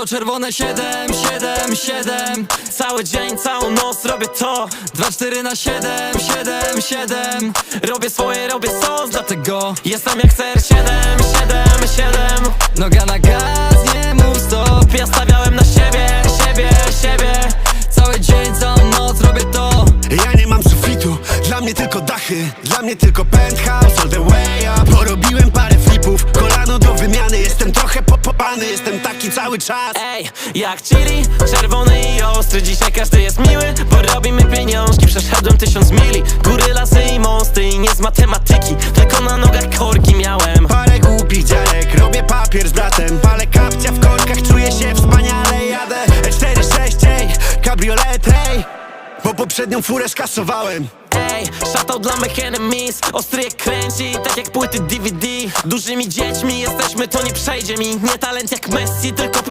to czerwone 7, 7, 7 Cały dzień, całą noc robię to. 2, 4 na 7, 7, 7 Robię swoje, robię sos, dlatego Jestem jak CR7, 7, 7 Noga na gaz, nie mów stop. Ja stawiałem na siebie, siebie, siebie. Cały dzień, całą noc robię to. Ja nie mam sufitu, dla mnie tylko dachy. Dla mnie tylko penthouse all the way up. Porobiłem parę flipów, kolano do wymiany. Jestem trochę popopany, jestem cały czas. Ej, jak chili, czerwony i ostry. Dzisiaj każdy jest miły, bo robimy pieniążki. Przeszedłem tysiąc mili, góry, lasy i mosty I nie z matematyki, tylko na nogach korki miałem. Parę głupich dziarek, robię papier z bratem. Palę kapcia w korkach, czuję się wspaniale. Jadę E46, ej, kabriolet, ej. Bo poprzednią furę skasowałem Ej, shoutout dla mych enemies. Ostry jak kręci, tak jak płyty DVD Dużymi dziećmi jesteśmy, to nie przejdzie mi. Nie talent jak Messi, tylko